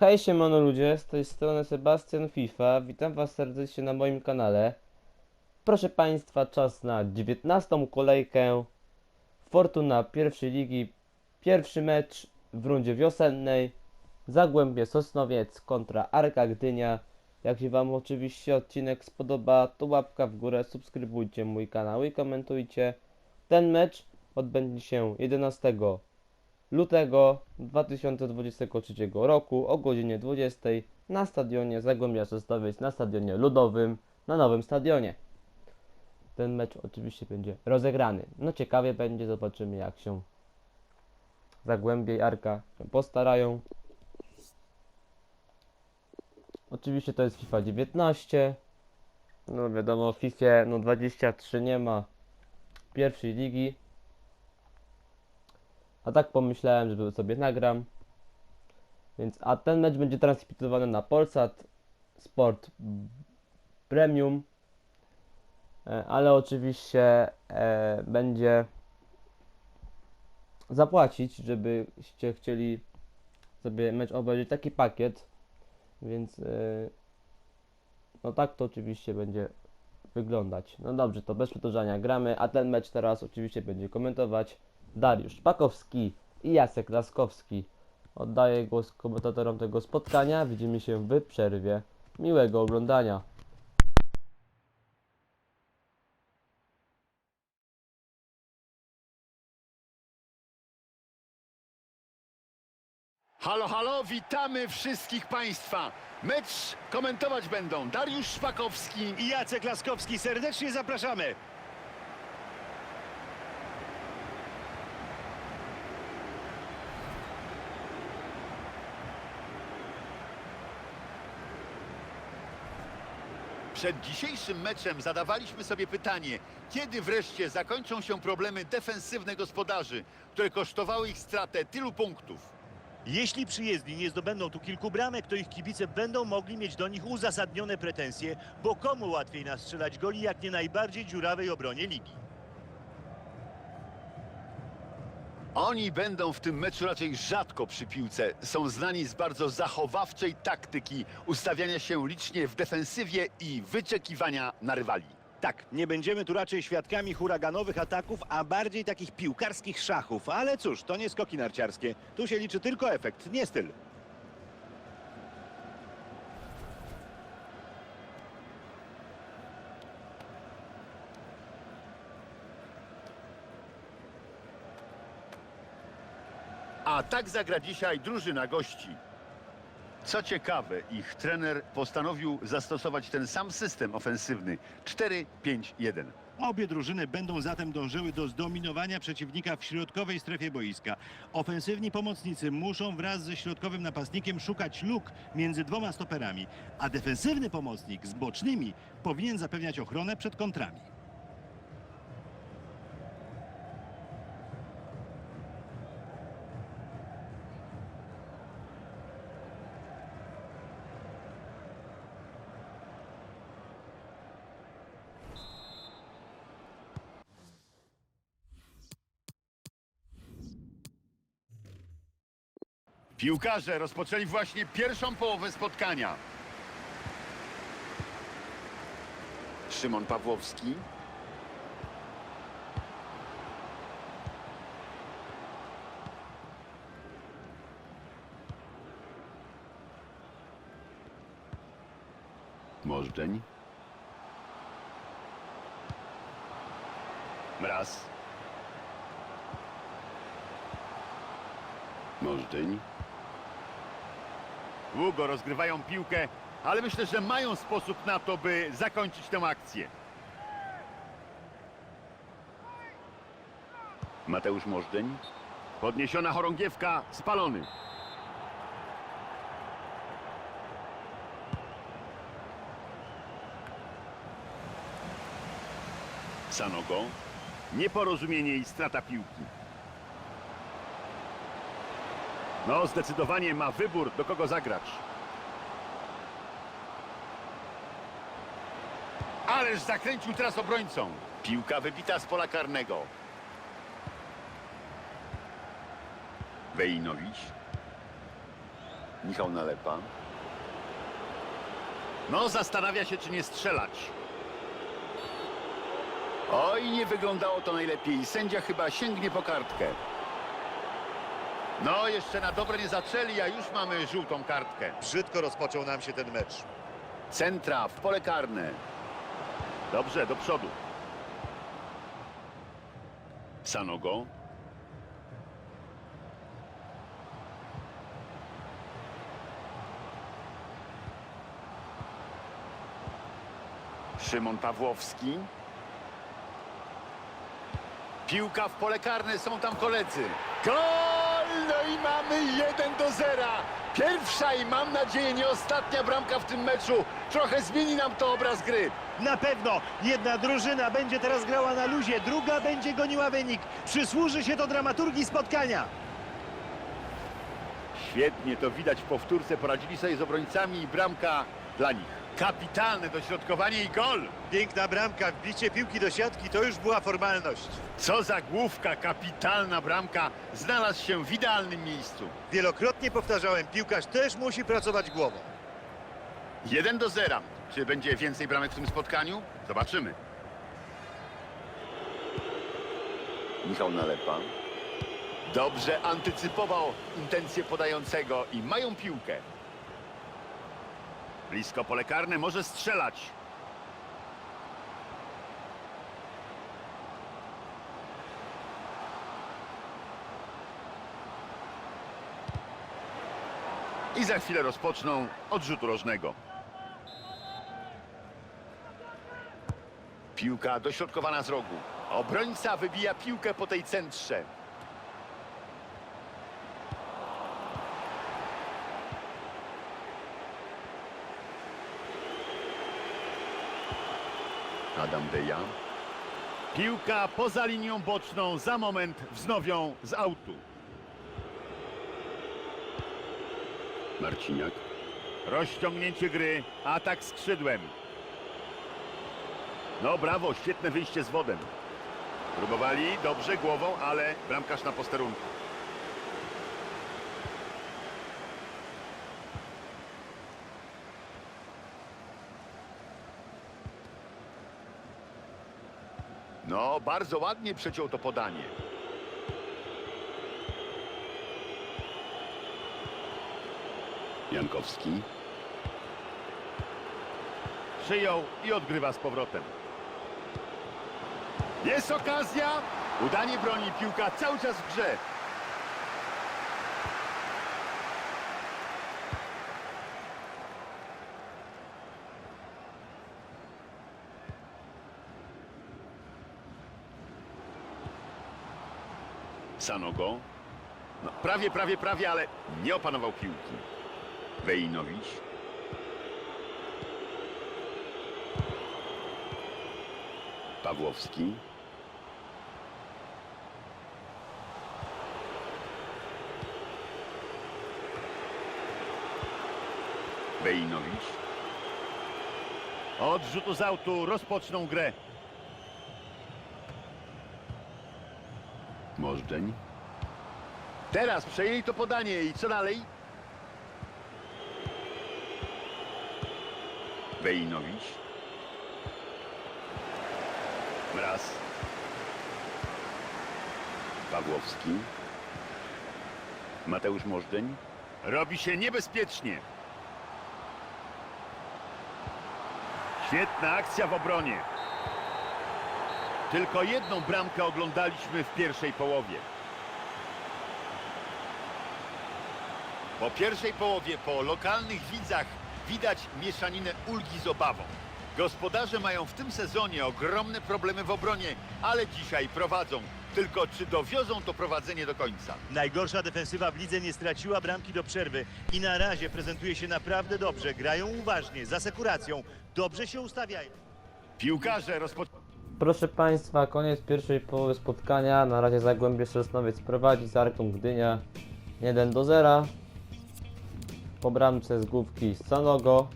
Hej siemano ludzie, z tej strony Sebastian FIFA, witam was serdecznie na moim kanale. Proszę państwa, czas na 19 kolejkę Fortuna pierwszej ligi, pierwszy mecz w rundzie wiosennej Zagłębie Sosnowiec kontra Arka Gdynia. Jak się wam oczywiście odcinek spodoba, to łapka w górę, subskrybujcie mój kanał i komentujcie. Ten mecz odbędzie się 11 lutego 2023 roku o godzinie 20 na stadionie Zagłębia Sosnowiec, na stadionie ludowym, na nowym stadionie. Ten mecz oczywiście będzie rozegrany. No ciekawie będzie, zobaczymy jak się Zagłębie i Arka postarają. Oczywiście to jest FIFA 19. No wiadomo, w FIFA no 23 nie ma pierwszej ligi. A tak pomyślałem, że sobie nagram. Więc, a ten mecz będzie transmitowany na Polsat Sport Premium. E, Ale oczywiście e, będzie zapłacić, żebyście chcieli sobie mecz obejrzeć taki pakiet. Więc e, no tak to oczywiście będzie wyglądać. No dobrze, to bez przedłużania gramy, a ten mecz teraz oczywiście będzie komentować Dariusz Pakowski i Jacek Laskowski. Oddaję głos komentatorom tego spotkania. Widzimy się w przerwie. Miłego oglądania. Halo, halo, witamy wszystkich Państwa. Mecz komentować będą Dariusz Szpakowski. i Jacek Laskowski. Serdecznie zapraszamy. Przed dzisiejszym meczem zadawaliśmy sobie pytanie, kiedy wreszcie zakończą się problemy defensywne gospodarzy, które kosztowały ich stratę tylu punktów. Jeśli przyjezdni nie zdobędą tu kilku bramek, to ich kibice będą mogli mieć do nich uzasadnione pretensje, bo komu łatwiej nastrzelać goli, jak nie najbardziej dziurawej obronie ligi. Oni będą w tym meczu raczej rzadko przy piłce. Są znani z bardzo zachowawczej taktyki, ustawiania się licznie w defensywie i wyczekiwania na rywali. Tak, nie będziemy tu raczej świadkami huraganowych ataków, a bardziej takich piłkarskich szachów. Ale cóż, to nie skoki narciarskie. Tu się liczy tylko efekt, nie styl. Tak zagra dzisiaj drużyna gości. Co ciekawe, ich trener postanowił zastosować ten sam system ofensywny 4-5-1. Obie drużyny będą zatem dążyły do zdominowania przeciwnika w środkowej strefie boiska. Ofensywni pomocnicy muszą wraz ze środkowym napastnikiem szukać luk między dwoma stoperami, a defensywny pomocnik z bocznymi powinien zapewniać ochronę przed kontrami. Piłkarze rozpoczęli właśnie pierwszą połowę spotkania. Szymon Pawłowski. Możdżeń. Mraz. Możdżeń. Długo rozgrywają piłkę, ale myślę, że mają sposób na to, by zakończyć tę akcję. Mateusz Możdżeń. Podniesiona chorągiewka, spalony. Sanogo. Nieporozumienie i strata piłki. No, zdecydowanie ma wybór, do kogo zagrać. Ależ zakręcił teraz obrońcą. Piłka wybita z pola karnego. Wejnowicz. Michał Nalepa. No, zastanawia się, czy nie strzelać. Oj, nie wyglądało to najlepiej. Sędzia chyba sięgnie po kartkę. No, jeszcze na dobre nie zaczęli, a już mamy żółtą kartkę. Brzydko rozpoczął nam się ten mecz. Centra w pole karne. Dobrze, do przodu. Sanogo. Szymon Pawłowski. Piłka w pole karne, są tam koledzy. Gol! No i mamy 1 do 0. Pierwsza i mam nadzieję nie ostatnia bramka w tym meczu. Trochę zmieni nam to obraz gry. Na pewno jedna drużyna będzie teraz grała na luzie, druga będzie goniła wynik. Przysłuży się to dramaturgii spotkania. Świetnie to widać w powtórce. Poradzili sobie z obrońcami i bramka dla nich. Kapitalne dośrodkowanie i gol. Piękna bramka, wbicie piłki do siatki to już była formalność. Co za główka, kapitalna bramka. Znalazł się w idealnym miejscu. Wielokrotnie powtarzałem, piłkarz też musi pracować głową. 1 do 0. Czy będzie więcej bramek w tym spotkaniu? Zobaczymy. Michał Nalepa. Dobrze antycypował intencje podającego i mają piłkę. Blisko pole karne może strzelać. I za chwilę rozpoczną od rzutu rożnego. Piłka dośrodkowana z rogu. Obrońca wybija piłkę po tej centrze. Adam Deja. Piłka poza linią boczną. Za moment wznowią z autu. Marciniak. Rozciągnięcie gry. Atak skrzydłem. No brawo, świetne wyjście z wodem. Próbowali dobrze głową, ale bramkarz na posterunku. No, bardzo ładnie przeciął to podanie. Jankowski. Przyjął i odgrywa z powrotem. Jest okazja. Udanie broni piłka cały czas w grze. Sanogo. No, prawie, prawie, prawie, ale nie opanował piłki. Wejnowicz. Pawłowski. Bejnowicz. Od rzutu z autu rozpoczną grę. Możdżeń. Teraz przejęli to podanie i co dalej? Bejnowicz. Raz. Pawłowski. Mateusz Możdżeń. Robi się niebezpiecznie. Świetna akcja w obronie. Tylko jedną bramkę oglądaliśmy w pierwszej połowie. Po pierwszej połowie, po lokalnych widzach widać mieszaninę ulgi z obawą. Gospodarze mają w tym sezonie ogromne problemy w obronie, ale dzisiaj prowadzą. Tylko czy dowiozą to prowadzenie do końca? Najgorsza defensywa w lidze nie straciła bramki do przerwy i na razie prezentuje się naprawdę dobrze. Grają uważnie, z asekuracją, dobrze się ustawiają. Piłkarze rozpoczynają. Proszę Państwa, koniec pierwszej połowy spotkania. Na razie Zagłębie Sosnowiec prowadzi z Arką Gdynia 1 do 0. Po bramce z główki Sanogo.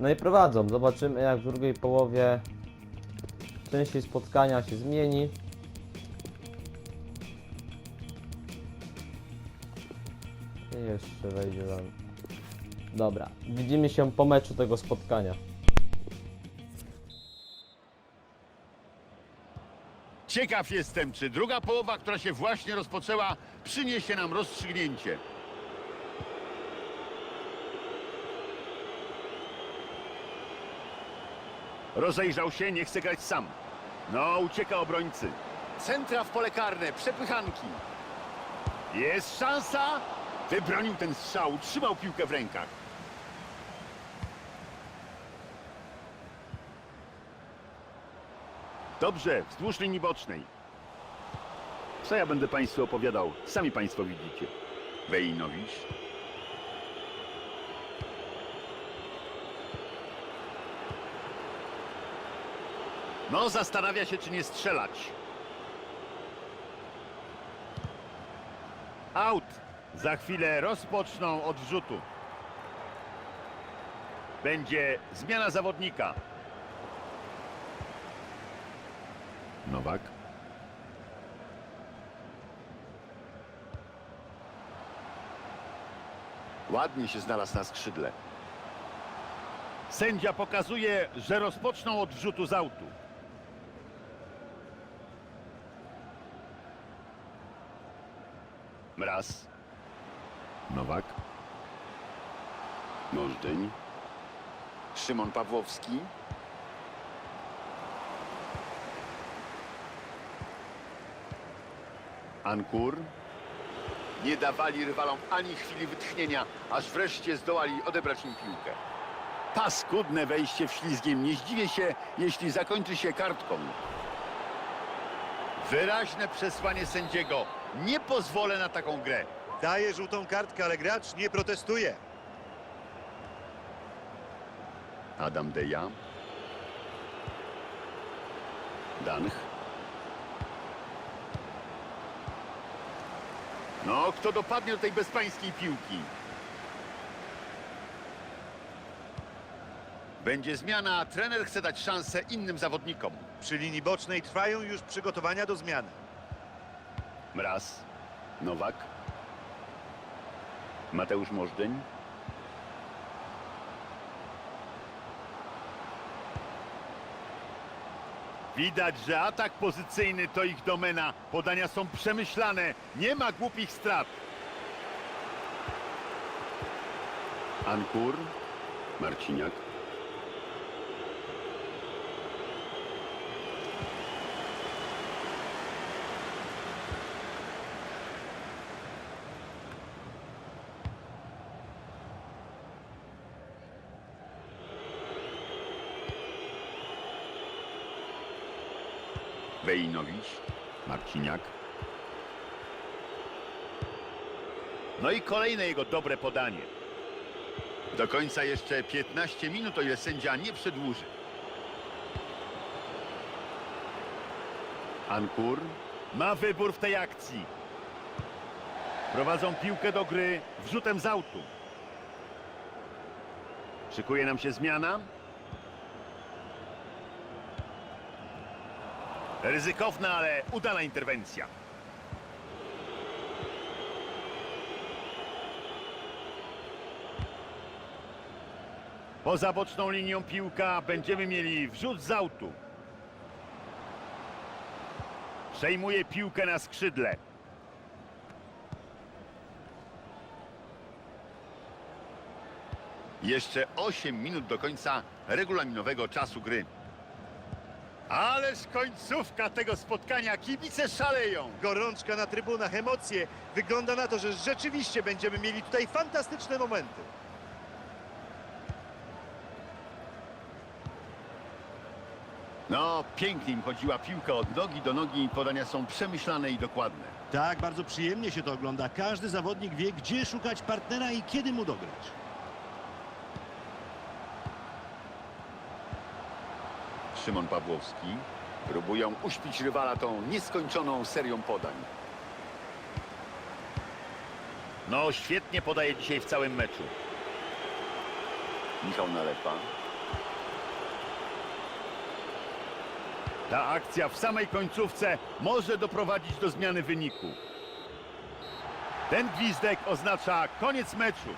No i prowadzą. Zobaczymy jak w drugiej połowie częściej spotkania się zmieni. Jeszcze wejdzie wam. Dobra, widzimy się po meczu tego spotkania. Ciekaw jestem, czy druga połowa, która się właśnie rozpoczęła, przyniesie nam rozstrzygnięcie. Rozejrzał się, nie chce grać sam. No, ucieka obrońcy. Centra w pole karne, przepychanki. Jest szansa. Wybronił ten strzał, trzymał piłkę w rękach. Dobrze, wzdłuż linii bocznej. Co ja będę Państwu opowiadał? Sami Państwo widzicie. Wejnowicz. No, zastanawia się, czy nie strzelać. Out. Za chwilę rozpoczną od wrzutu. Będzie zmiana zawodnika. Nowak. Ładnie się znalazł na skrzydle. Sędzia pokazuje, że rozpoczną od wrzutu z autu. Mraz. Nowak. Możdżeń. Szymon Pawłowski. Ankur. Nie dawali rywalom ani chwili wytchnienia, aż wreszcie zdołali odebrać im piłkę. Paskudne wejście w ślizgiem. Nie zdziwię się, jeśli zakończy się kartką. Wyraźne przesłanie sędziego. Nie pozwolę na taką grę. Daje żółtą kartkę, ale gracz nie protestuje. Adam Deja. Danch. No, kto dopadnie do tej bezpańskiej piłki? Będzie zmiana, a trener chce dać szansę innym zawodnikom. Przy linii bocznej trwają już przygotowania do zmiany. Mraz. Nowak. Mateusz Możdżeń. Widać, że atak pozycyjny to ich domena. Podania są przemyślane. Nie ma głupich strat. Ankur. Marciniak. Wejnowicz, Marciniak. No i kolejne jego dobre podanie. Do końca jeszcze 15 minut, o ile sędzia nie przedłuży. Ankur ma wybór w tej akcji. Prowadzą piłkę do gry wrzutem z autu. Szykuje nam się zmiana. Ryzykowna, ale udana interwencja. Poza boczną linią piłka będziemy mieli wrzut z autu. Przejmuje piłkę na skrzydle. Jeszcze 8 minut do końca regulaminowego czasu gry. Ależ końcówka tego spotkania, kibice szaleją. Gorączka na trybunach, emocje. Wygląda na to, że rzeczywiście będziemy mieli tutaj fantastyczne momenty. No, pięknie im chodziła piłka od nogi do nogi, podania są przemyślane i dokładne. Tak, bardzo przyjemnie się to ogląda. Każdy zawodnik wie, gdzie szukać partnera i kiedy mu dograć. Szymon Pawłowski próbują uśpić rywala tą nieskończoną serią podań. No, świetnie podaje dzisiaj w całym meczu. Michał Nalepa. Ta akcja w samej końcówce może doprowadzić do zmiany wyniku. Ten gwizdek oznacza koniec meczu.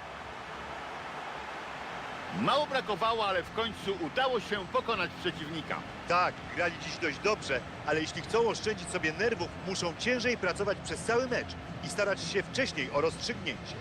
Mało brakowało, ale w końcu udało się pokonać przeciwnika. Tak, grali dziś dość dobrze, ale jeśli chcą oszczędzić sobie nerwów, muszą ciężej pracować przez cały mecz i starać się wcześniej o rozstrzygnięcie.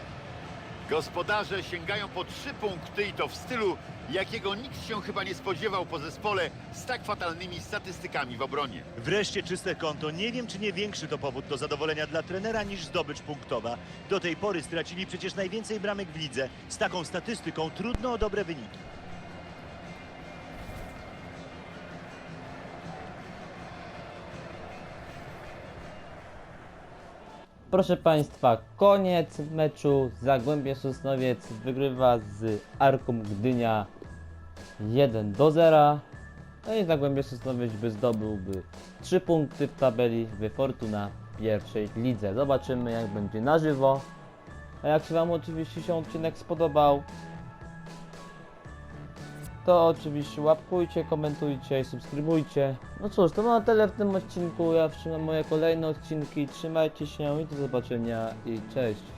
Gospodarze sięgają po trzy punkty i to w stylu, jakiego nikt się chyba nie spodziewał po zespole z tak fatalnymi statystykami w obronie. Wreszcie czyste konto. Nie wiem, czy nie większy to powód do zadowolenia dla trenera niż zdobycz punktowa. Do tej pory stracili przecież najwięcej bramek w lidze. Z taką statystyką trudno o dobre wyniki. Proszę Państwa, koniec meczu. Zagłębie Sosnowiec wygrywa z Arką Gdynia 1 do 0. No i Zagłębie Sosnowiec by zdobyłby 3 punkty w tabeli w Fortuna pierwszej lidze. Zobaczymy jak będzie na żywo. A jak się Wam oczywiście się odcinek spodobał, to oczywiście łapkujcie, komentujcie i subskrybujcie. No cóż, to na tyle w tym odcinku. Ja wstrzymam moje kolejne odcinki. Trzymajcie się i do zobaczenia i cześć.